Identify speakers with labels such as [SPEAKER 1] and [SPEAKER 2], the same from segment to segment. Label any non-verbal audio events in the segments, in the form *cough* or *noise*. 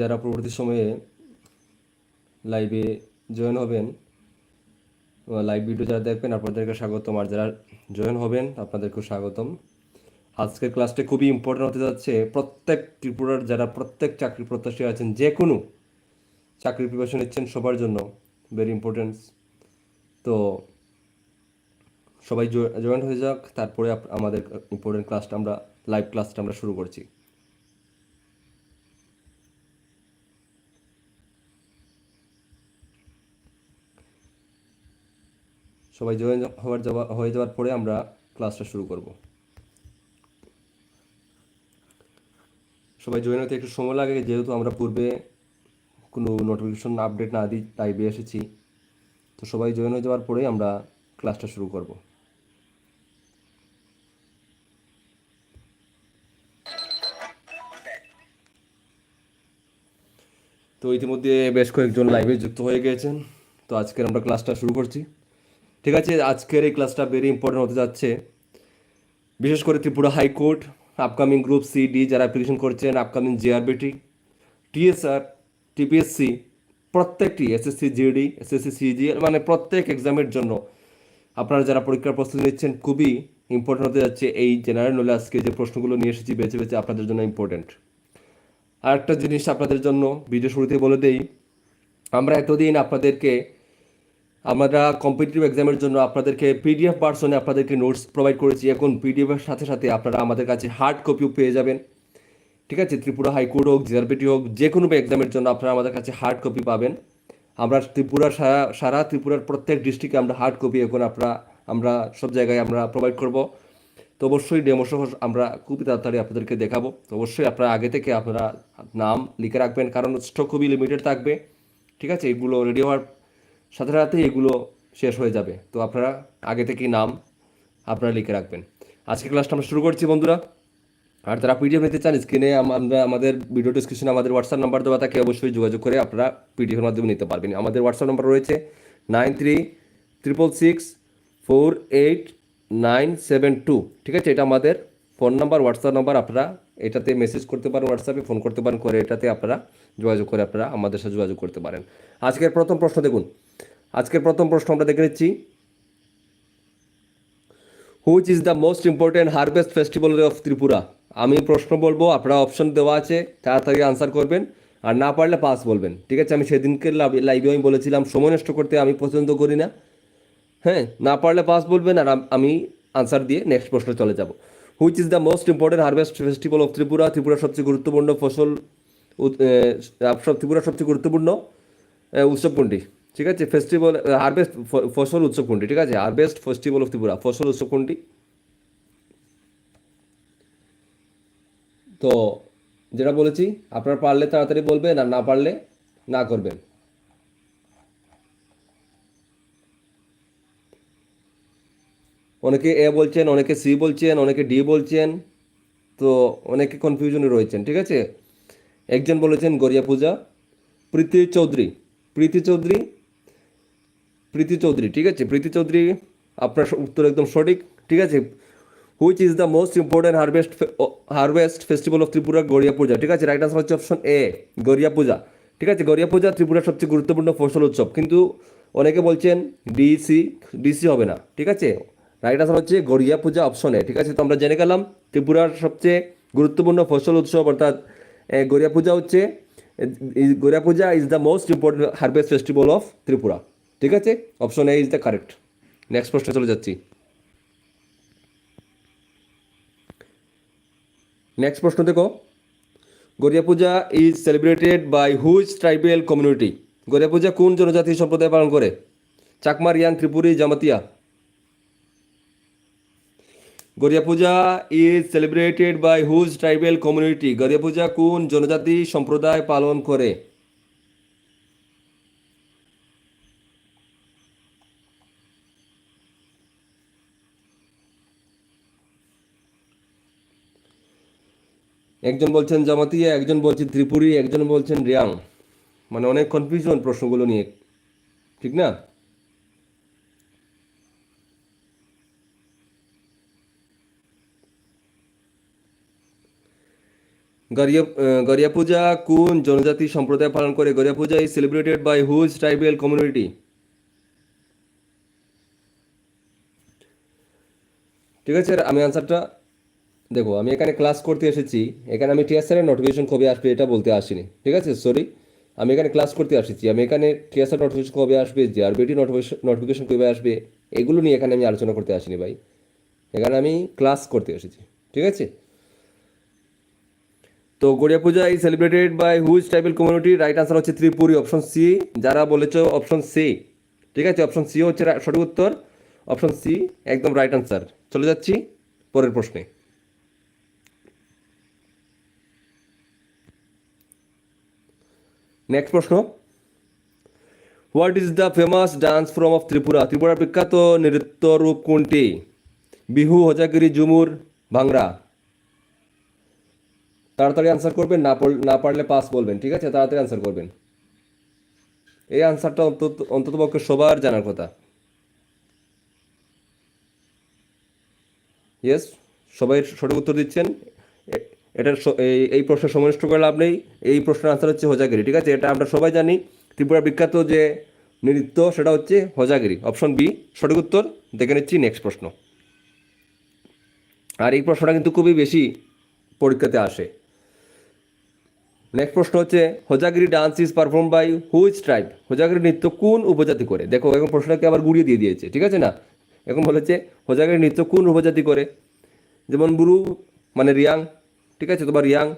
[SPEAKER 1] যারা পরবর্তী সময়ে লাইভে জয়েন হবেন লাইভ ভিডিও যারা দেখবেন, আপনাদেরকে স্বাগতম। আর যারা জয়েন হবেন, আপনাদেরকেও স্বাগতম। আজকের ক্লাসটা খুবই ইম্পর্টেন্ট হতে যাচ্ছে। প্রত্যেক ত্রিপুরার যারা প্রত্যেক চাকরি প্রত্যাশী আছেন, যে কোনো চাকরির প্রিপারেশন নিচ্ছেন সবার জন্য ভেরি ইম্পর্টেন্ট তো সবাই জয়েন হয়ে যাক। তারপরে আমাদের ইম্পর্টেন্ট ক্লাসটা আমরা লাইভ ক্লাসটা আমরা শুরু করছি। সবাই জয়েন হওয়ার যাওয়া হয়ে যাওয়ার পরে আমরা ক্লাসটা শুরু করব। সবাই জয়েন হতে একটু সময় লাগে, যেহেতু আমরা পূর্বে কোনো নোটিফিকেশন আপডেট না দিই লাইভে এসেছি। তো সবাই জয়েন হয়ে যাওয়ার পরেই আমরা ক্লাসটা শুরু করব। তো ইতিমধ্যে বেশ কয়েকজন লাইভে যুক্ত হয়ে গিয়েছেন। তো আজকের আমরা ক্লাসটা শুরু করছি। ঠিক আছে, আজকের এই ক্লাসটা ভেরি ইম্পর্টেন্ট হতে যাচ্ছে। বিশেষ করে Tripura high court upcoming group C D যারা অ্যাপ্লিকেশন করছেন আপকামিং জিআরবিটি টিএসআর টিপিএসসি প্রত্যেকটি এসএসসি জিডি এসএসসি সিজি মানে প্রত্যেক এক্সামের জন্য আপনারা যারা পরীক্ষার প্রস্তুতি নিচ্ছেন, খুবই ইম্পর্টেন্ট হতে যাচ্ছে এই জেনারেল নলেজ আজকে যে প্রশ্নগুলো নিয়ে এসেছি, বেছে বেছে আপনাদের জন্য ইম্পর্টেন্ট আর একটা জিনিস আপনাদের জন্য ভিডিও শুরুতে বলে দেই, আমরা এতদিন আপনাদেরকে আমরা কম্পিটিটিভ এক্সামের জন্য আপনাদেরকে পিডিএফ ভার্সনে আপনাদেরকে নোটস প্রোভাইড করেছি। এখন পিডিএফের সাথে সাথে আপনারা আমাদের কাছে হার্ড কপিও পেয়ে যাবেন। ঠিক আছে? ত্রিপুরা হাইকোর্ট হোক জিআরপিটি হোক যে কোনো এক্সামের জন্য আপনারা আমাদের কাছে হার্ড কপি পাবেন। আমরা ত্রিপুরার সারা সারা ত্রিপুরার প্রত্যেক ডিস্ট্রিক্টে আমরা হার্ড কপি এখন আপনারা, আমরা সব জায়গায় আমরা প্রোভাইড করব। তো অবশ্যই ডেমো সহ আমরা খুবই তাড়াতাড়ি আপনাদেরকে দেখাবো। তো অবশ্যই আপনারা আগে থেকে আপনারা নাম লিখে রাখবেন। কারণ স্টক খুবই লিমিটেড থাকবে। ঠিক আছে? এগুলো রেডি হওয়ার সাথে সাথে এগুলো শেষ হয়ে যাবে। তো আপনারা আগে থেকেই নাম আপনারা লিখে রাখবেন। আজকে ক্লাসটা আমরা শুরু করছি বন্ধুরা। আর যারা পিডিএফ নিতে চান, স্ক্রিনে আমরা আমাদের ভিডিও ডিসক্রিপশনে আমাদের হোয়াটসঅ্যাপ নাম্বার দেওয়া থাকে, অবশ্যই যোগাযোগ করে আপনারা পিডিএফের মাধ্যমে নিতে পারবেন। আমাদের হোয়াটসঅ্যাপ নাম্বার রয়েছে nine three triple six four eight nine seven two ঠিক আছে? এটা আমাদের ফোন নাম্বার হোয়াটসঅ্যাপ নাম্বার আপনারা এটাতে মেসেজ করতে পারেন হোয়াটসঅ্যাপে ফোন করতে পারেন, করে এটাতে আপনারা যোগাযোগ করে আপনারা আমাদের সাথে যোগাযোগ করতে পারেন। আজকের প্রথম প্রশ্ন দেখুন। আজকের প্রথম প্রশ্ন আমরা দেখে নিচ্ছি। Which is the most important harvest festival of Tripura? আমি প্রশ্ন বলব, আপনারা অপশন দেওয়া আছে, তাড়াতাড়ি আনসার করবেন, আর না পারলে পাস বলবেন। ঠিক আছে, আমি সেদিনকে লাইভে আমি বলেছিলাম, সময় নষ্ট করতে আমি পছন্দ করি না। হ্যাঁ না পারলে পাস বলবেন, আর আমি আনসার দিয়ে নেক্সট প্রশ্নে চলে যাব। Which is the most important harvest festival of Tripura? ত্রিপুরার সবচেয়ে গুরুত্বপূর্ণ ফসল ত্রিপুরার সবচেয়ে গুরুত্বপূর্ণ উৎসব কোনটি ঠিক আছে ফেস্টিভ্যাল হারভেস্ট ফসল উৎসব কোনটি? ঠিক আছে হারভেস্ট ফেস্টিভ্যাল অফ ত্রিপুরা ফসল উৎসব কোনটি? তো যেটা বলেছি, আপনারা পারলে তাড়াতাড়ি বলবেন আর না পারলে না করবেন। অনেকে এ বলছেন, অনেকে সি বলছেন, অনেকে ডি বলছেন, তো অনেকে কনফিউশনে রয়েছেন, ঠিক আছে? একজন বলেছেন গড়িয়া পূজা, প্রীতি চৌধুরী প্রীতি চৌধুরী প্রীতি চৌধুরী, ঠিক আছে? প্রীতি চৌধুরী, আপনার উত্তর একদম সঠিক, ঠিক আছে? Which is the most important harvest harvest festival of Tripura Garia Puja ঠিক আছে? রাইট আনসার হচ্ছে অপশন এ গড়িয়া পূজা ঠিক আছে? গড়িয়া পূজা ত্রিপুরার সবচেয়ে গুরুত্বপূর্ণ ফসল উৎসব, কিন্তু অনেকে বলছেন ডিসি ডিসি হবে না, ঠিক আছে? রাইট আনসার হচ্ছে গড়িয়া পূজা অপশন এ ঠিক আছে? তো আমরা জেনে গেলাম ত্রিপুরার সবচেয়ে গুরুত্বপূর্ণ ফসল উৎসব, অর্থাৎ গড়িয়া পূজা হচ্ছে Garia Puja is the most important harvest festival of Tripura ঠিক আছে? Option A is the correct next প্রশ্নে চলে যাচ্ছি। নেক্সট প্রশ্ন দেখো। Garia Puja is celebrated by which tribal community Garia Puja কোন জনজাতি সম্প্রদায় পালন করে? Chakma, Reang, Tripuri, Jamatia. Garia Puja is celebrated by whose tribal community Garia Puja কোন জনজাতি সম্প্রদায় পালন করে? একজন বলছেন জামাতিয়া, একজন বলছেন ত্রিপুরি, একজন বলছেন রিয়াং। মানে অনেক কনফিউশন প্রশ্নগুলো নিয়ে। ঠিক না? গরিয়া গরিয়া পূজা, কোন জনজাতি সম্প্রদায় পালন করে? Garia Puja is celebrated by whose tribal community ঠিক আছে, আমি আনসারটা দেখো, আমি এখানে ক্লাস করতে এসেছি। এখানে আমি টিএসআরের নোটিফিকেশন কবে আসবে এটা বলতে আসিনি। ঠিক আছে? সরি আমি এখানে ক্লাস করতে এসেছি আমি এখানে টিএসআর নোটিফিকেশন কবে আসবে জিআরবিটি নোটিফিকেশন নোটিফিকেশন কবে আসবে, এগুলো নিয়ে এখানে আমি আলোচনা করতে আসিনি ভাই। এখানে আমি ক্লাস করতে এসেছি। ঠিক আছে? তো Garia Puja is celebrated by whose tribal community right answer হচ্ছে ত্রিপুরি অপশন সি যারা বলেছ অপশন সি ঠিক আছে? অপশন সি হচ্ছে সঠিক উত্তর। অপশন সি একদম রাইট আনসার চলে যাচ্ছি পরের প্রশ্নে। নেক্সট প্রশ্ন. What is the famous dance from of Tripura ত্রিপুরার বিখ্যাত নৃত্য রূপ কোনটি? বিহু, হজাগিরি, ঝুমুর, ভাংরা। তাড়াতাড়ি আনসার করবেন, না না পারলে পাস বলবেন, ঠিক আছে? তাড়াতাড়ি আনসার করবেন। এই আনসারটা অন্তত অন্তত পক্ষে সবার জানার কথা। ইয়েস সবাই সঠিক উত্তর দিচ্ছেন? এটার স- এই- প্রশ্নের সময় নষ্ট করে লাভ নেই। এই প্রশ্নের আনসার হচ্ছে হোজাগিরি, ঠিক আছে? এটা আমরা সবাই জানি। ত্রিপুরা বিখ্যাত যে নৃত্য, সেটা হচ্ছে হোজাগিরি। অপশন বি, সঠিক উত্তর। দেখে নিচ্ছি নেক্সট প্রশ্ন। আর এই প্রশ্নটা কিন্তু খুবই বেশি পরীক্ষাতে আসে। নেক্সট প্রশ্ন হচ্ছে, Hojagiri dance is perform by which tribe Hojagiri নৃত্য কোন উপজাতি করে? দেখো এখন প্রশ্নটাকে আবার গুড়িয়ে দিয়ে দিয়েছে, ঠিক আছে না? এখন বলেছে, হোজাগিরি নৃত্য কোন উপজাতি করে? যেমন বুরু মানে রিয়াং ঠিক আছে? তোমার রিয়াং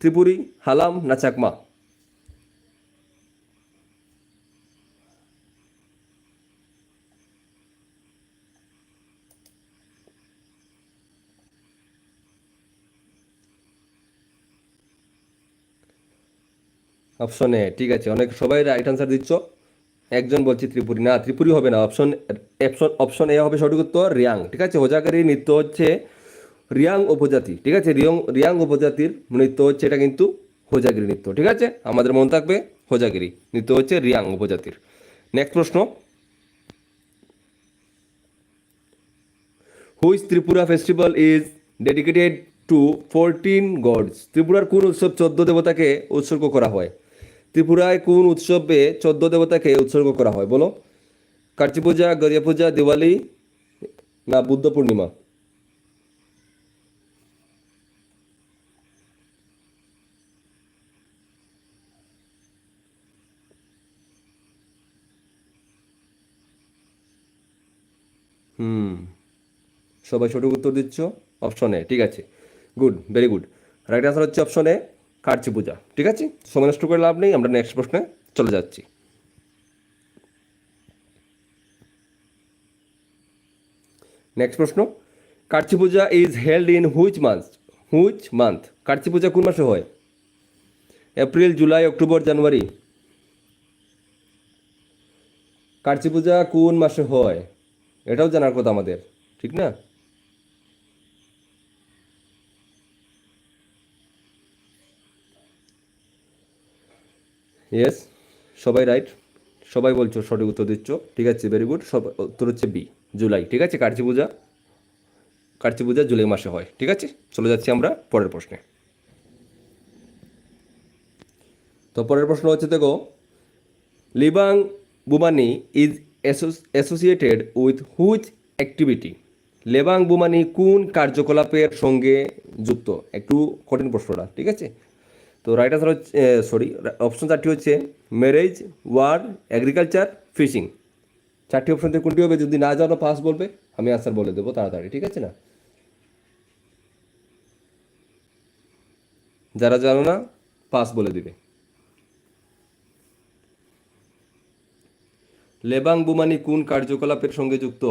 [SPEAKER 1] ত্রিপুরি, হালাম না চাকমা? অপশন এ ঠিক আছে। অনেক সবাই রাইট আনসার দিচ্ছ। একজন বলছে ত্রিপুরি। না, ত্রিপুরি হবে না। অপশন অপশন অপশন এ হবে সঠিক উত্তর রিয়াং ঠিক আছে? হোজাগারি নৃত্য হচ্ছে রিয়াং উপজাতি, ঠিক আছে? রিয়ং, রিয়াং উপজাতির নৃত্য হচ্ছে এটা কিন্তু হোজাগিরি নৃত্য, ঠিক আছে? আমাদের মনে থাকবে হোজাগিরি, নৃত্য হচ্ছে রিয়াং উপজাতির। নেক্সট প্রশ্ন। Which Tripura festival is dedicated to fourteen gods ত্রিপুরার কোন উৎসব চোদ্দ দেবতাকে উৎসর্গ করা হয়? ত্রিপুরায় কোন উৎসবে চোদ্দ দেবতাকে উৎসর্গ করা হয়? বলো। কার্চি পূজা গরিয়া পূজা, দিওয়ালি, না বুদ্ধ পূর্ণিমা? হুম। সবাই সঠিক উত্তর দিচ্ছ? অপশন এ, ঠিক আছে। Good, very good. Right answer হচ্ছে অপশন এ কার্চি পূজা। ঠিক আছে? সময় নষ্ট করে লাভ নেই, আমরা নেক্সট প্রশ্নে চলে যাচ্ছি। নেক্সট প্রশ্ন। Kharchi Puja is held in which month which month Kharchi Puja কোন মাসে হয়? April, July, October, January. Kharchi Puja কোন মাসে হয়? এটাও জানার কথা আমাদের, ঠিক না? ইয়েস সবাই রাইট সবাই বলছো সঠিক উত্তর দিচ্ছ, ঠিক আছে ভেরি গুড সব, উত্তর হচ্ছে বি জুলাই, ঠিক আছে কার্চি পূজা? কার্চি পূজা জুলাই মাসে হয়, ঠিক আছে? চলে যাচ্ছি আমরা পরের প্রশ্নে। তো পরের প্রশ্ন হচ্ছে দেখো, Lebang Boomani is associated with which activity Lebang Boomani কোন কার্যকলাপের সঙ্গে যুক্ত? একটু কঠিন প্রশ্নটা, ঠিক আছে? তো রাইট আনসার হচ্ছে সরি অপশন চারটি হচ্ছে ম্যারেজ ওয়ার এগ্রিকালচার ফিশিং চারটি অপশন থেকে কোনটি হবে? যদি না জানো পাস বলবে, আমি আনসার বলে দেবো তাড়াতাড়ি, ঠিক আছে না? যারা জানো না পাস বলে দিবে। লেবাং বুমানি কোন কার্যকলাপের সঙ্গে যুক্ত?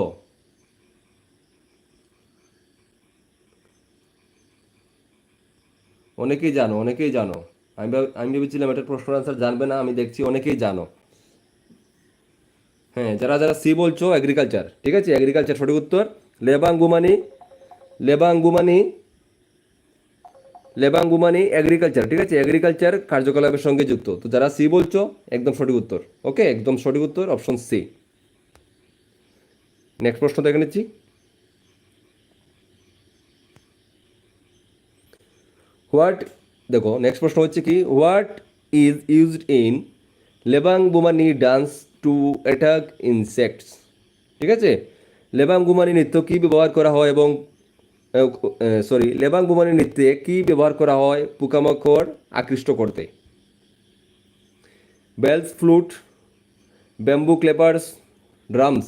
[SPEAKER 1] অনেকেই জানো অনেকেই জানো। আমি আমি ভেবেছিলাম এটার প্রশ্ন আনসার জানবে না, আমি দেখছি অনেকেই জানো। হ্যাঁ যারা যারা সি বলছো এগ্রিকালচার ঠিক আছে? এগ্রিকালচার সঠিক উত্তর, লেবাং গুমানি লেবাং গুমানি লেবাং গুমানি এগ্রিকালচার ঠিক আছে? এগ্রিকালচার কার্যকলাপের সঙ্গে যুক্ত। তো যারা সি বলছো, একদম সঠিক উত্তর। ওকে একদম সঠিক উত্তর অপশন সি নেক্সট প্রশ্ন দেখে নিচ্ছি। হোয়াট দেখো নেক্সট প্রশ্ন হচ্ছে কি what is used in Lebang Boomani dance to attack insects ঠিক আছে? লেবাং বুমানি নৃত্য কী ব্যবহার করা হয় এবং সরি লেবাং বুমানি নৃত্যে কী ব্যবহার করা হয়? পোকামাকড় আকৃষ্ট করতে। Bells, flute, bamboo, clappers, drums.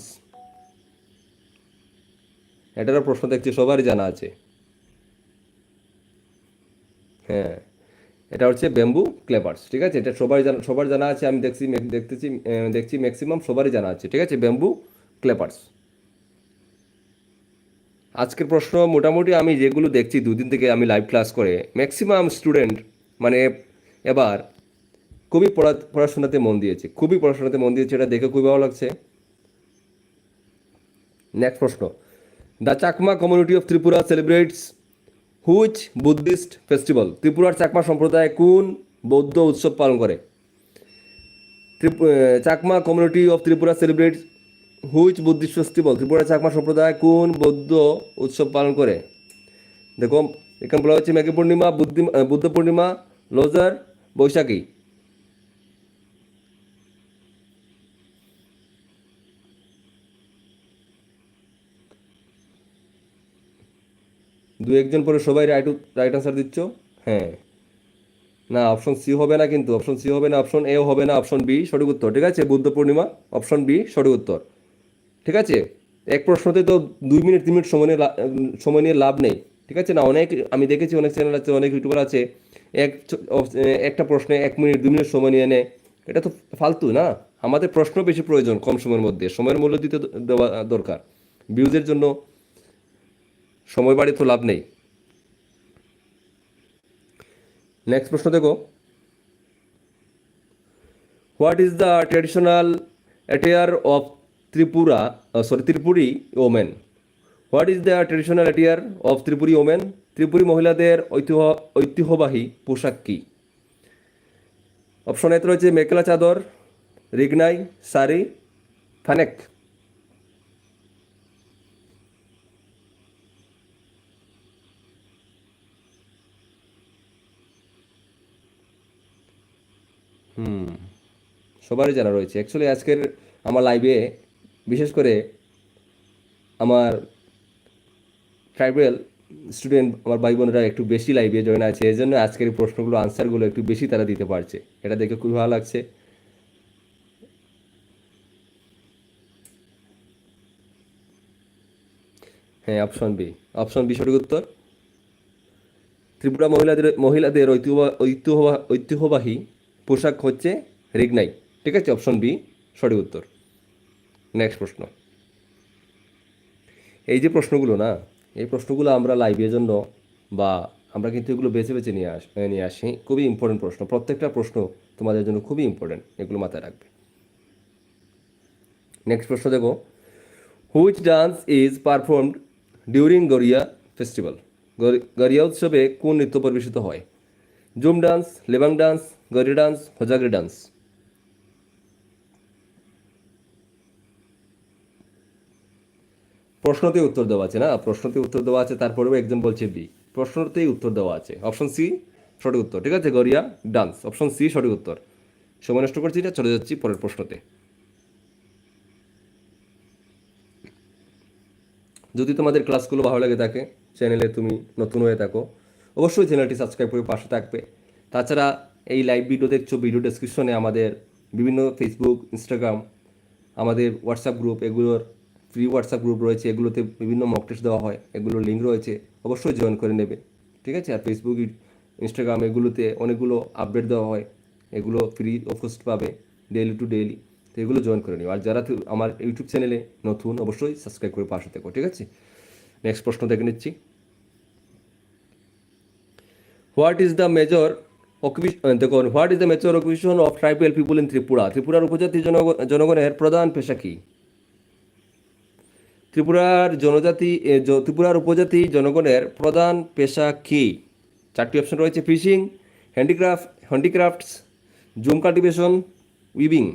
[SPEAKER 1] এটারও প্রশ্ন দেখছি, সবারই জানা আছে। হ্যাঁ এটা হচ্ছে ব্যাম্বু, ক্লেপার্স, ঠিক আছে? এটা সবাই জানা, সবার জানা আছে, আমি দেখছি, দেখতেছি দেখছি ম্যাক্সিমাম সবারই জানা আছে, ঠিক আছে? Bamboo, clappers. আজকের প্রশ্ন, মোটামুটি আমি যেগুলো দেখছি দুদিন থেকে আমি লাইভ ক্লাস করে ম্যাক্সিমাম স্টুডেন্ট মানে এবার খুবই পড়া, পড়াশোনাতে মন দিয়েছে, খুবই পড়াশোনাতে মন দিয়েছে, এটা দেখে খুবই ভালো লাগছে। নেক্সট প্রশ্ন the Chakma community of Tripura celebrates which Buddhist festival ত্রিপুরার চাকমা সম্প্রদায় কোন বৌদ্ধ উৎসব পালন করে? Chakma community of Tripura celebrates which Buddhist festival Tripura Chakma সম্প্রদায় কোন বৌদ্ধ উৎসব পালন করে? দেখো, এখানে বলা হচ্ছে মেঘী পূর্ণিমা, বুদ্ধি বুদ্ধ পূর্ণিমা, লোজার, বৈশাখী। দু একজন পরে সবাই রাইট রাইট আনসার দিচ্ছ? হ্যাঁ। না অপশন সি হবে না কিন্তু অপশন সি হবে না অপশন এ হবে না অপশন বি সঠিক উত্তর, ঠিক আছে? বুদ্ধ পূর্ণিমা অপশন বি সঠিক উত্তর। ঠিক আছে? এক প্রশ্নতে তো দুই মিনিট, তিন মিনিট সময় নিয়ে সময় নিয়ে লাভ নেই। ঠিক আছে? না, অনেক আমি দেখেছি অনেক চ্যানেল আছে, অনেক ইউটিউবার আছে। এক একটা প্রশ্নে এক মিনিট, দুই মিনিট সময় নিয়ে নেয়। এটা তো ফালতু, না? আমাদের প্রশ্ন বেশি প্রয়োজন কম সময়ের মধ্যে। সময়ের মূল্য দিতে দেওয়া দরকার। ভিউজের জন্য সময় বাড়ি তো লাভ নেই। নেক্সট প্রশ্ন দেখো। What is the traditional attire of Tripura sorry Tripuri women what is the traditional attire of Tripuri women Tripuri মহিলাদের ঐতিহ্য ঐতিহ্যবাহী পোশাক কী? অপশন এতে রয়েছে মেখেলা চাদর, রিগনাই, শাড়ি ফানেক হুম, সবারই জানা রয়েছে। অ্যাকচুয়ালি আজকের আমার লাইভে বিশেষ করে আমার ট্রাইবেল স্টুডেন্ট আমার ভাই বোনেরা একটু বেশি লাইভে জয়েন আছে এই জন্য আজকের প্রশ্নগুলো আনসারগুলো একটু বেশি তারা দিতে পারছে। এটা দেখে খুবই ভালো লাগছে। হ্যাঁ অপশন বি অপশন বি সঠিক উত্তর? ত্রিপুরা মহিলাদের মহিলাদের ঐতিহ্য ঐতিহ্য ঐতিহ্যবাহী পোশাক হচ্ছে রিগনাই। ঠিক আছে অপশন বি সঠিক উত্তর। নেক্সট প্রশ্ন। এই যে প্রশ্নগুলো না, এই প্রশ্নগুলো আমরা লাইভের জন্য বা আমরা কিন্তু এগুলো বেছে বেছে নিয়ে আস নিয়ে আসি। খুবই ইম্পর্টেন্ট প্রশ্ন। প্রত্যেকটা প্রশ্ন তোমাদের জন্য খুবই ইম্পর্টেন্ট এগুলো মাথায় রাখবে। নেক্সট প্রশ্ন দেখো। Which dance is performed during Garia festival Garia উৎসবে কোন নৃত্য পরিবেশিত হয়? Jhum dance Lebang dance Gari dance Hojagiri dance প্রশ্নতেই উত্তর দেওয়া আছে না? প্রশ্নতে উত্তর দেওয়া আছে, তারপরেও একজন বলছে বি প্রশ্নতেই উত্তর দেওয়া আছে। অপশন সি সঠিক উত্তর। ঠিক আছে গরিয়া ডান্স অপশন সি সঠিক উত্তর। সময় নষ্ট করছি না, চলে যাচ্ছি পরের প্রশ্নতে। যদি তোমাদের ক্লাসগুলো ভালো লাগে থাকে চ্যানেলে তুমি নতুন হয়ে থাকো, অবশ্যই চ্যানেলটি সাবস্ক্রাইব করে পাশে থাকবে। তাছাড়া এই লাইভ ভিডিও দেখছ ভিডিও ডেসক্রিপশনে আমাদের বিভিন্ন ফেসবুক ইনস্টাগ্রাম আমাদের হোয়াটসঅ্যাপ গ্রুপ এগুলোর ফ্রি হোয়াটসঅ্যাপ গ্রুপ রয়েছে, এগুলোতে বিভিন্ন মক টেস্ট দেওয়া হয় এগুলোর লিঙ্ক রয়েছে, অবশ্যই জয়েন করে নেবে, ঠিক আছে? আর ফেসবুক ইনস্টাগ্রাম এগুলোতে অনেকগুলো আপডেট দেওয়া হয়, এগুলো ফ্রি অফ পাবে ডেইলি টু ডেইলি তো এগুলো জয়েন করে নিও। আর যারা আমার ইউটিউব চ্যানেলে নতুন, অবশ্যই সাবস্ক্রাইব করে পাশে থেকো, ঠিক আছে? নেক্সট প্রশ্ন দেখে নিচ্ছি। হোয়াট ইজ দ্য মেজর দেখুন what is the major occupation of tribal people in Tripura ত্রিপুরার উপজাতি জনগ- জনগণের প্রধান পেশা কী? ত্রিপুরার জনজাতি ত্রিপুরার উপজাতি জনগণের প্রধান পেশা কী? চারটি অপশন রয়েছে fishing handicraft handicrafts jhum cultivation weaving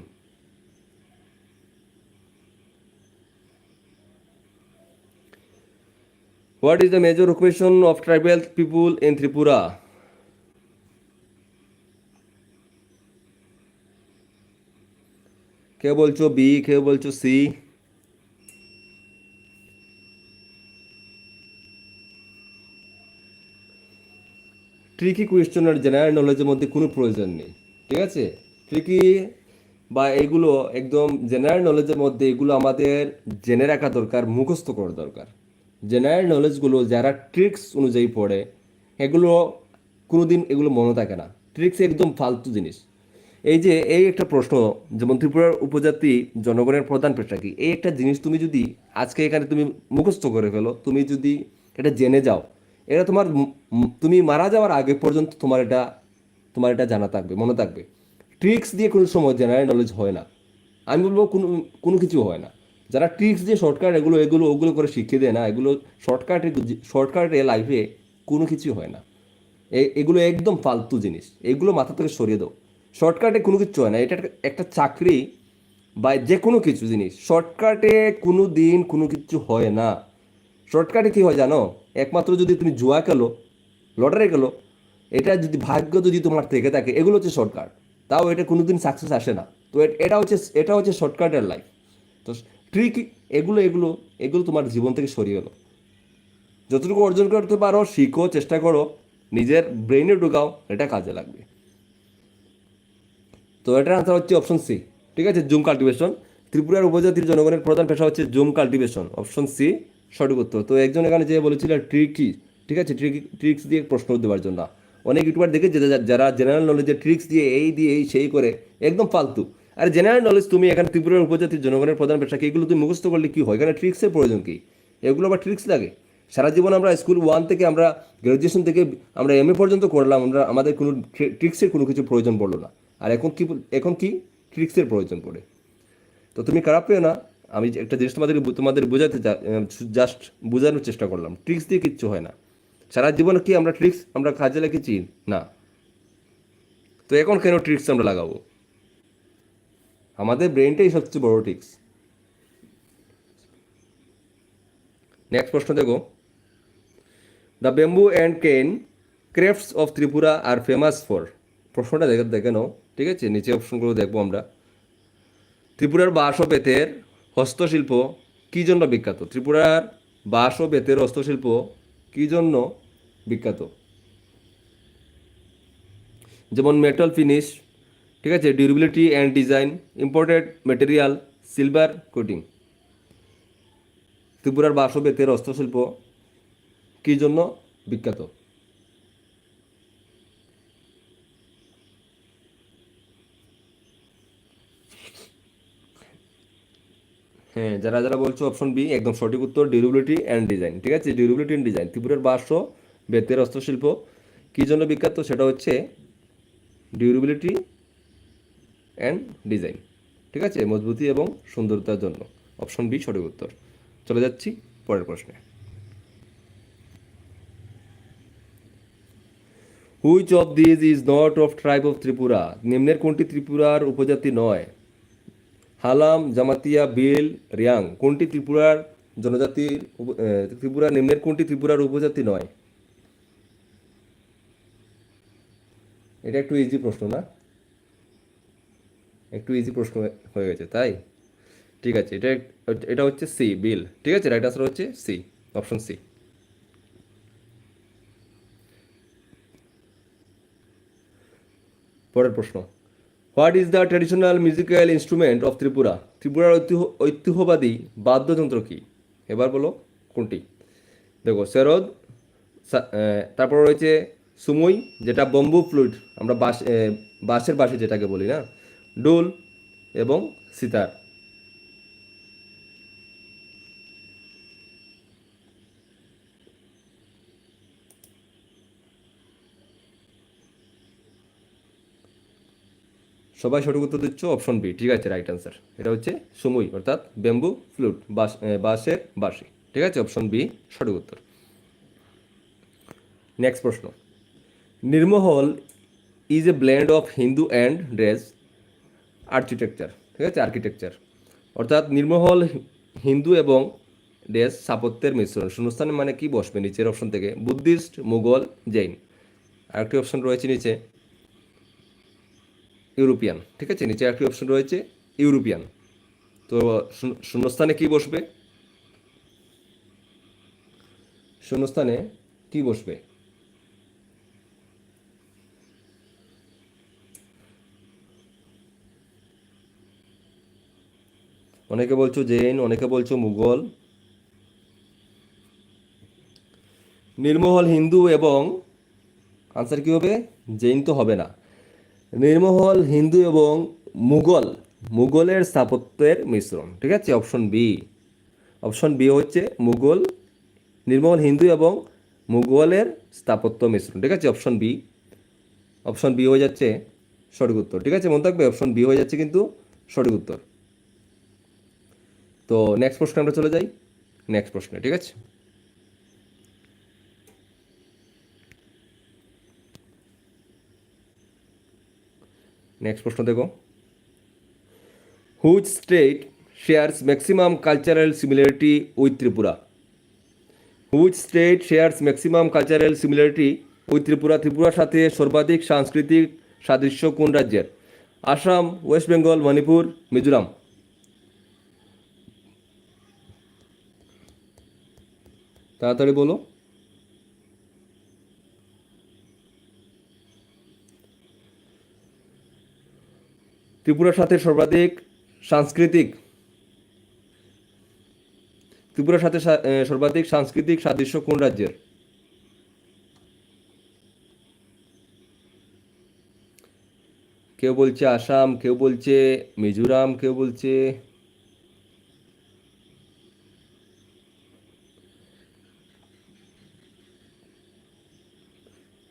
[SPEAKER 1] what is the major occupation of tribal people in Tripura কেউ বলছো বি কেউ বলছো সি ট্রিকি কোয়েশ্চনের জেনারেল নলেজের মধ্যে কোনো প্রয়োজন নেই, ঠিক আছে? ট্রিকি বা এগুলো একদম জেনারেল নলেজের মধ্যে এগুলো আমাদের জেনে রাখা দরকার, মুখস্থ করা দরকার। জেনারেল নলেজগুলো যারা ট্রিক্স অনুযায়ী পড়ে, এগুলো কোনোদিন এগুলো মনে থাকে না। ট্রিক্স একদম ফালতু জিনিস। এই যে, এই একটা প্রশ্ন, যেমন ত্রিপুরার উপজাতি জনগণের প্রধান পেশা কি? এই একটা জিনিস তুমি যদি আজকে এখানে তুমি মুখস্থ করে ফেলো, তুমি যদি এটা জেনে যাও এটা তোমার তুমি মারা যাওয়ার আগে পর্যন্ত তোমার এটা তোমার এটা জানা থাকবে, মনে থাকবে। ট্রিক্স দিয়ে কোনো সময় জেনারেল নলেজ হয় না। আমি বলব কোনো কোনো কিছু হয় না। যারা ট্রিক্স দিয়ে শর্টকাট এগুলো এগুলো, ওগুলো করে শিখিয়ে দেয় না, এগুলো শর্টকাটে শর্টকাটে লাইফে কোনো কিছু হয় না। এগুলো একদম ফালতু জিনিস। এগুলো মাথা থেকে সরিয়ে দাও। শর্টকাটে কোনো কিছু হয় না। এটা একটা চাকরি বা যে কোনো কিছু জিনিস। শর্টকাটে কোনো দিন কোনো কিছু হয় না। শর্টকাটে কী হয় জানো? একমাত্র যদি তুমি জুয়া খেলো, লটারি খেলো, এটা যদি ভাগ্য যদি তোমার থেকে থাকে, এগুলো হচ্ছে শর্টকাট তাও এটা কোনো দিন সাকসেস আসে না। তো এটা হচ্ছে এটা হচ্ছে শর্টকাটের লাইফ তো ট্রিক এগুলো এগুলো এগুলো তোমার জীবন থেকে সরিয়ে গেলো যতটুকু অর্জন করতে পারো, শিখো, চেষ্টা করো, নিজের ব্রেইনে ঢুকাও, এটা কাজে লাগবে। তো এটার আনসার হচ্ছে অপশন সি ঠিক আছে? জুম কাল্টিভেশন ত্রিপুরার উপজাতির জনগণের প্রধান পেশা হচ্ছে জুম কাল্টিভেশন অপশন সি সঠিক উত্তর। তো একজন এখানে যে বলেছিল ট্রিকি ঠিক আছে? ট্রিক ট্রিক্স দিয়ে প্রশ্ন দেওয়ার জন্য। অনেক ইউটিউবার দেখে যে, যারা জেনারেল নলেজের ট্রিক্স দিয়ে এই দিয়ে এই সেই করে, একদম ফালতু। আর জেনারেল নলেজ তুমি এখানে ত্রিপুরার উপজাতির জনগণের প্রধান পেশা কি এগুলো তুমি মুখস্থ করলে কী হয়? এখানে ট্রিক্সের প্রয়োজন কী? এগুলো আবার ট্রিক্স লাগে। সারা জীবন আমরা স্কুল ওয়ান থেকে আমরা গ্র্যাজুয়েশন থেকে আমরা এম এ পর্যন্ত করলাম, আমরা, আমাদের কোনো ট্রিক্সের কোনো কিছু প্রয়োজন পড়ল না। আর এখন কি এখন কি? ট্রিক্সের প্রয়োজন পড়ে। তো তুমি খারাপ পেও না। আমি একটা জিনিস তোমাদের তোমাদের বোঝাতে জাস্ট বোঝানোর চেষ্টা করলাম। ট্রিক্স দিয়ে কিচ্ছু হয় না। সারা জীবনে কি আমরা ট্রিক্স আমরা কাজে লেগেছি না। তো এখন কেন ট্রিক্স আমরা লাগাবো? আমাদের ব্রেনটাই সবচেয়ে বড় ট্রিক্স নেক্সট প্রশ্ন দেখো। The bamboo and cane crafts of Tripura are famous for প্রশ্নটা দেখে দেখে নাও, ঠিক আছে? নিচে অপশনগুলো দেখব আমরা। ত্রিপুরার বাঁশ ও বেতের হস্তশিল্প, কী জন্য বিখ্যাত? ত্রিপুরার বাঁশ ও বেতের হস্তশিল্প, কী জন্য বিখ্যাত? যেমন মেটাল ফিনিশ ঠিক আছে durability and design imported material silver coating ত্রিপুরার বাঁশ ও বেতের হস্তশিল্প, কী জন্য বিখ্যাত? হ্যাঁ যারা যারা বলছো অপশন বি একদম সঠিক উত্তর ডিউরেবিলিটি অ্যান্ড ডিজাইন ঠিক আছে? ডিউরেবিলিটি অ্যান্ড ডিজাইন ত্রিপুরার ও বেতের হস্তশিল্প। কী জন্য বিখ্যাত? সেটা হচ্ছে ডিউরেবিলিটি অ্যান্ড ডিজাইন ঠিক আছে? মজবুতি এবং সুন্দরতার জন্য। অপশন বি সঠিক উত্তর। চলে যাচ্ছি পরের প্রশ্নে। Which of these is not of tribe of Tripura নিম্নের কোনটি ত্রিপুরার উপজাতি নয়? হালাম, জামাতিয়া, বিল, রিয়াং। কোনটি ত্রিপুরার জনজাতির ত্রিপুরা, নিম্নের কোনটি ত্রিপুরার উপজাতি নয়? এটা একটু ইজি প্রশ্ন না? একটু ইজি প্রশ্ন হয়ে গেছে, তাই? ঠিক আছে, এটা এটা হচ্ছে সি বিল। ঠিক আছে রাইট আনসার হচ্ছে সি অপশন সি পরের প্রশ্ন। What is the traditional musical instrument of Tripura ত্রিপুরার ঐতিহ্য ঐতিহ্যবাদী বাদ্যযন্ত্র কী? এবার বলো, কোনটি? দেখো, সেরদ তারপর রয়েছে সুমুই, যেটা বম্বু ফ্লুইড আমরা বাঁশ বাঁশের বাঁশি যেটাকে বলি না? ডোল এবং সিতার। সবাই সঠিক উত্তর দিচ্ছ অপশন বি ঠিক আছে রাইট অ্যান্সার এটা হচ্ছে সমুই অর্থাৎ ব্যাম্বু ফ্লুট এ, বাঁশের বাঁশি ঠিক আছে অপশন বি সঠিক উত্তর। নেক্সট প্রশ্ন। Neermahal is a bland of Hindu and dress architecture ঠিক আছে আর্কিটেকচার অর্থাৎ নির্মহল হিন্দু এবং ড্রেস স্থাপত্যের মিশ্রণ শূন্যস্থানে মানে কি বসবে নিচের অপশন থেকে বুদ্ধিস্ট মুঘল জৈন। আরেকটি অপশন রয়েছে নিচে ইউরোপিয়ান, ঠিক আছে? নিচে একটি অপশন রয়েছে, ইউরোপিয়ান। তো শূন্য- শূন্যস্থানে কি বসবে? শূন্যস্থানে কি বসবে? অনেকে বলছো জৈন অনেকে বলছো মুঘল। নির্মহল হিন্দু এবং আনসার কি হবে? জৈন তো হবে না। নির্মহল হিন্দু এবং মুঘল। মুঘলের স্থাপত্যের মিশ্রণ, ঠিক আছে? অপশন বি অপশন বি হচ্ছে মুঘল, নির্মল, হিন্দু এবং মুঘলের স্থাপত্য মিশ্রণ, ঠিক আছে? অপশন বি অপশন বি হয়ে যাচ্ছে সঠিক উত্তর, ঠিক আছে? মনে থাকবে অপশন বি হয়ে যাচ্ছে কিন্তু সঠিক উত্তর। তো নেক্সট প্রশ্নে আমরা চলে যাই। নেক্সট প্রশ্নে, ঠিক আছে? নেক্সট প্রশ্ন দেখো। Which state shares maximum cultural similarity with Tripura which state shares maximum cultural similarity with Tripura ত্রিপুরার সাথে সর্বাধিক সাংস্কৃতিক সাদৃশ্য কোন রাজ্যের? আসাম ওয়েস্ট বেঙ্গল মণিপুর মিজোরাম। তাড়াতাড়ি বলো। ত্রিপুরার সাথে সর্বাধিক সাংস্কৃতিক, ত্রিপুরার সাথে সর্বাধিক সাংস্কৃতিক সাদৃশ্য কোন রাজ্যের? কেউ বলছে আসাম, কেউ বলছে মিজোরাম, কেউ বলছে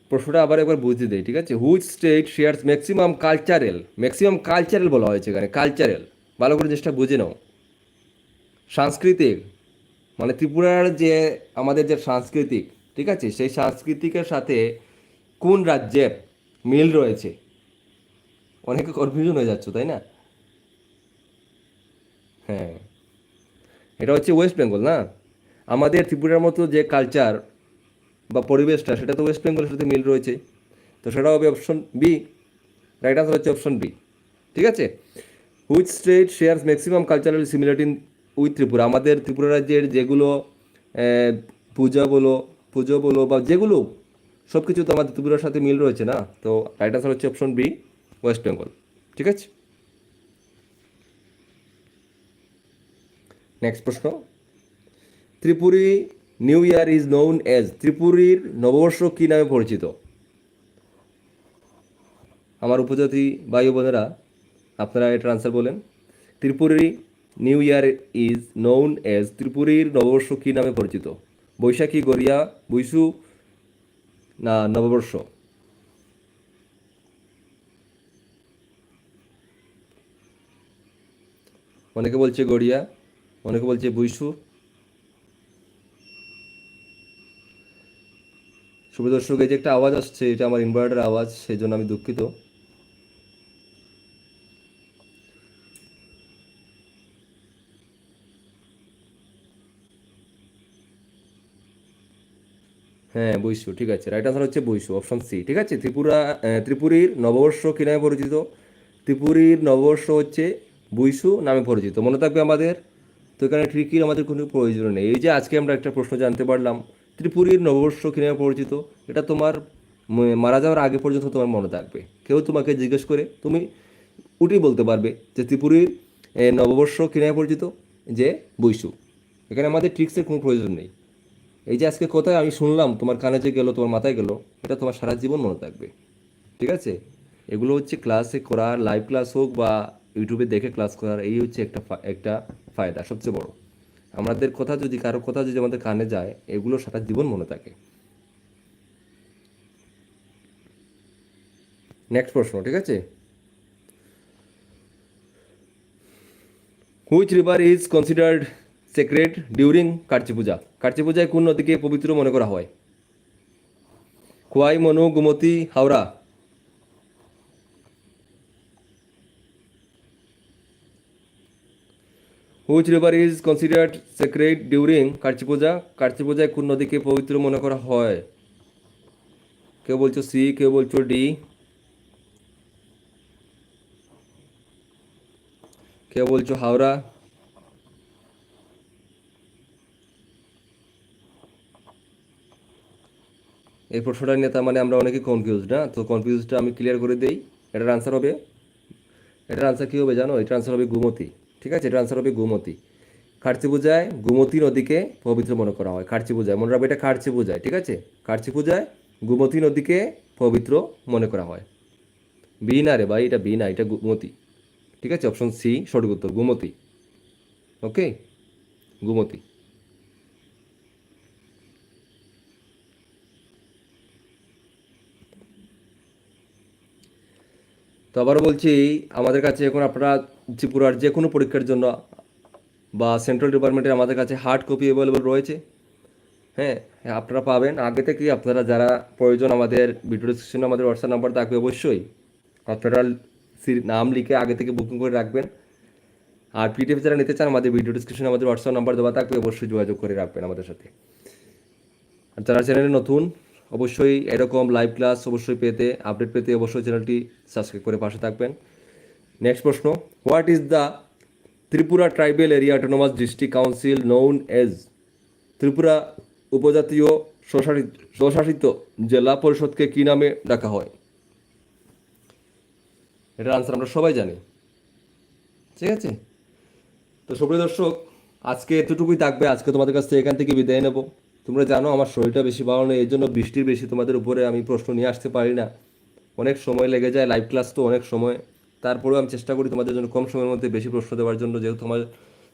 [SPEAKER 1] প্রশ্নটা আবার একবার বুঝতে দেয় ঠিক আছে? Which state shares maximum cultural maximum cultural বলা হয়েছে এখানে কালচারেল ভালো করে জিনিসটা বুঝে নাও। সাংস্কৃতিক মানে ত্রিপুরার যে, আমাদের যে সাংস্কৃতিক, ঠিক আছে? সেই সাংস্কৃতিকের সাথে কোন রাজ্যের মিল রয়েছে? অনেকে কনফিউশন হয়ে যাচ্ছ, তাই না? হ্যাঁ। এটা হচ্ছে ওয়েস্ট বেঙ্গল না? আমাদের ত্রিপুরার মতো যে কালচার বা পরিবেশটা, সেটা তো ওয়েস্ট বেঙ্গলের সাথে মিল রয়েছে। তো সেটা হবে অপশন বি রাইট আনসার হচ্ছে অপশন বি ঠিক আছে? Which state shares maximum cultural similarity with Tripura আমাদের ত্রিপুরা রাজ্যের যেগুলো পূজা বলো, পুজো বলো বা যেগুলো সব কিছু তো আমাদের ত্রিপুরার সাথে মিল রয়েছে না? তো রাইট আনসার হচ্ছে অপশন বি ওয়েস্ট বেঙ্গল ঠিক আছে? নেক্সট প্রশ্ন। Tripuri new year is known as ত্রিপুরীর নববর্ষ কী নামে পরিচিত? আমার উপজাতি ও বোনেরা, আপনারা এটার আনসার বলেন। Tripuri new year is known as ত্রিপুরীর নববর্ষ কী নামে পরিচিত? বৈশাখী, গড়িয়া, বৈশু না নববর্ষ? অনেকে বলছে গড়িয়া, অনেকে বলছে বৈশু। শুভ দর্শক এই যে একটা আওয়াজ আসছে, এটা আমার ইনভার্টার আওয়াজ, সেই জন্য আমি দুঃখিত। হ্যাঁ বৈশু ঠিক আছে। রাইট আনসার হচ্ছে বৈশু অপশন সি ঠিক আছে? ত্রিপুরা ত্রিপুরীর নববর্ষ কী নামে পরিচিত? ত্রিপুরীর নববর্ষ হচ্ছে বৈশু নামে পরিচিত। মনে থাকবে আমাদের? তো এখানে ট্রিকির আমাদের কোনো প্রয়োজন নেই। এই যে আজকে আমরা একটা প্রশ্ন জানতে পারলাম। ত্রিপুরীর নববর্ষ কী নামে পরিচিত, এটা তোমার মারা যাওয়ার আগে পর্যন্ত তোমার মনে থাকবে। কেউ তোমাকে জিজ্ঞেস করে তুমি উঠি বলতে পারবে যে ত্রিপুরীর নববর্ষ কী নামে পরিচিত যে বৈশু। এখানে আমাদের ট্রিক্সের কোনো প্রয়োজন নেই। এই যে আজকে কোথায় আমি শুনলাম, তোমার কানে যে গেলো, তোমার মাথায় গেলো, এটা তোমার সারা জীবন মনে থাকবে। ঠিক আছে? এগুলো হচ্ছে ক্লাসে করার লাইভ ক্লাস হোক বা ইউটিউবে দেখে ক্লাস করার, এই হচ্ছে একটা একটা ফায়দা, সবচেয়ে বড়। আমাদের কথা যদি, কারও কথা যদি আমাদের কানে যায়, এগুলো সারা জীবন মনে থাকে। নেক্সট প্রশ্ন, ঠিক আছে? Which river is considered sacred during Kharchi Puja Kharchi পূজায় কোন নদীকে পবিত্র মনে করা হয়? Khowai Manu Gumti Howrah which river is considered sacred during Kharchi Puja Kharchi পূজায় কোন নদীকে পবিত্র মনে করা হয়? কেউ বলছো সি, কেউ বলছো ডি। কেউ বলছো হাওড়া। এই প্রশ্নটা নিয়ে তার মানে আমরা অনেকে কনফিউজ না? তো কনফিউজটা আমি ক্লিয়ার করে দিই। এটার আনসার হবে। এটার আনসার কী হবে জানো? এটার আনসার হবে গুমতি। ঠিক আছে, এটার আনসার হবে গুমতি। খার্চি পূজায় গুমতি নদীকে পবিত্র মনে করা হয়। খার্চি পূজায় মনে রাখবে এটা খার্চি পূজায় ঠিক আছে? খার্চি পূজায় গুমতি নদীকে পবিত্র মনে করা হয়। বি না রে ভাই, এটা বি না, এটা গুমতি। ঠিক আছে অপশন সি সঠিক উত্তর, গুমতি। ওকে গুমতি। তো আবারও বলছি, আমাদের কাছে এখন আপনারা ত্রিপুরার যে কোনো পরীক্ষার জন্য বা সেন্ট্রাল ডিপার্টমেন্টের আমাদের কাছে হার্ড কপি অ্যাভেলেবল রয়েছে। হ্যাঁ আপনারা পাবেন। আগে থেকে আপনারা যারা প্রয়োজন আমাদের ভিডিও ডিসক্রিপশনে আমাদের হোয়াটসঅ্যাপ নাম্বার থাকবে অবশ্যই। আপনারা নাম লিখে আগে থেকে বুকিং করে রাখবেন। আর পিডিএফ যারা নিতে চান আমাদের ভিডিও ডিসক্রিপশনে আমাদের হোয়াটসঅ্যাপ নাম্বার দেওয়া থাকবে, অবশ্যই যোগাযোগ করে রাখবেন আমাদের সাথে। আর যারা চ্যানেলে নতুন, অবশ্যই এরকম লাইভ ক্লাস অবশ্যই পেতে আপডেট পেতে অবশ্যই চ্যানেলটি সাবস্ক্রাইব করে পাশে থাকবেন। নেক্সট প্রশ্ন what is the Tripura tribal area autonomous district council known as Tripura উপজাতীয় স্বশাসিত জেলা পরিষদকে কী নামে ডাকা হয় এটার আনসার আমরা সবাই জানি। ঠিক আছে? তো সুপ্রিয় দর্শক, আজকে এতটুকুই থাকবে। আজকে তোমাদের কাছ থেকে এখান থেকে বিদায় নেব। তোমরা জানো আমার শরীরটা বেশি ভালো নেই এই জন্য বৃষ্টির বেশি তোমাদের উপরে আমি প্রশ্ন নিয়ে আসতে পারি না। অনেক সময় লেগে যায় লাইভ ক্লাস তো অনেক সময়। তারপরেও আমি চেষ্টা করি তোমাদের জন্য কম সময়ের মধ্যে বেশি প্রশ্ন দেওয়ার জন্য, যেহেতু তোমার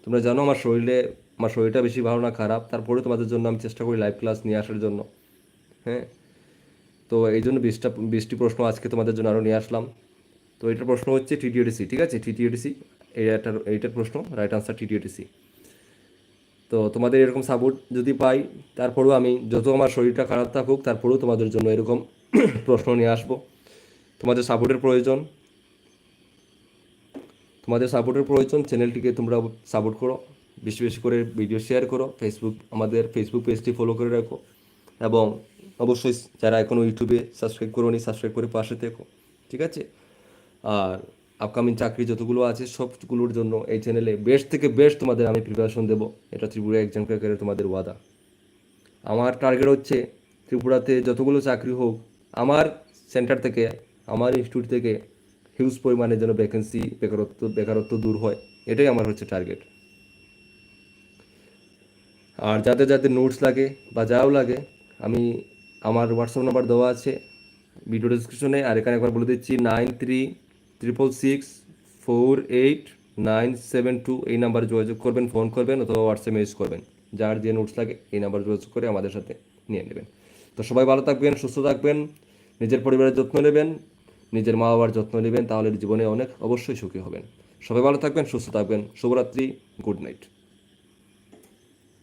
[SPEAKER 1] তোমরা জানো আমার শরীরে আমার শরীরটা বেশি ভালো না খারাপ তারপরে তোমাদের জন্য আমি চেষ্টা করি লাইভ ক্লাস নিয়ে আসার জন্য। হ্যাঁ? তো এই জন্য বিশটা বিশটি প্রশ্ন আজকে তোমাদের জন্য আরও নিয়ে আসলাম। তো এটার প্রশ্ন হচ্ছে টিটিওটিসি ঠিক আছে? টিটিওটিসি এইটার এইটার প্রশ্ন রাইট আনসার টিটিওটিসি তো তোমাদের এরকম সাপোর্ট যদি পাই, তারপরেও আমি যত আমার শরীরটা খারাপ থাকুক, তারপরেও তোমাদের জন্য এরকম *clears throat* প্রশ্ন নিয়ে আসব। তোমাদের সাপোর্টের প্রয়োজন। তোমাদের সাপোর্টের প্রয়োজন চ্যানেলটিকে তোমরা সাপোর্ট করো। বেশি বেশি করে ভিডিও শেয়ার করো। ফেসবুক আমাদের ফেসবুক পেজটি ফলো করে রাখো। এবং অবশ্যই যারা এখনও ইউটিউবে সাবস্ক্রাইব করো নি সাবস্ক্রাইব করে পাশে থেকো। ঠিক আছে? আর আপকামিং চাকরি যতগুলো আছে, সবগুলোর জন্য এই চ্যানেলে বেস্ট থেকে বেস্ট তোমাদের আমি প্রিপারেশন দেবো। এটা ত্রিপুরা এক্সাম ক্র্যাকারের তোমাদের ওয়াদা। আমার টার্গেট হচ্ছে ত্রিপুরাতে যতগুলো চাকরি হোক, আমার সেন্টার থেকে, আমার ইনস্টিটিউট থেকে হিউজ পরিমাণে যেন ভ্যাকেন্সি বেকারত্ব বেকারত্ব দূর হয়, এটাই আমার হচ্ছে টার্গেট আর যাদের যাদের নোটস লাগে বা যাও লাগে, আমি আমার হোয়াটসঅ্যাপ নাম্বার দেওয়া আছে ভিডিও ডিসক্রিপশনে আর এখানে একবার বলে দিচ্ছি nine three triple six four eight nine seven two এই নাম্বারে যোগাযোগ করবেন ফোন করবেন, অথবা হোয়াটসঅ্যাপ মেসেজ করবেন। যার যে নোটস লাগে, এই নাম্বারে যোগাযোগ করে আমাদের সাথে নিয়ে নেবেন। তো সবাই ভালো থাকবেন, সুস্থ থাকবেন, নিজের পরিবারের যত্ন নেবেন নিজের মা বাবার যত্ন নেবেন, তাহলে জীবনে অনেক অবশ্যই সুখী হবেন। সবাই ভালো থাকবেন, সুস্থ থাকবেন। শুভরাত্রি, গুড নাইট।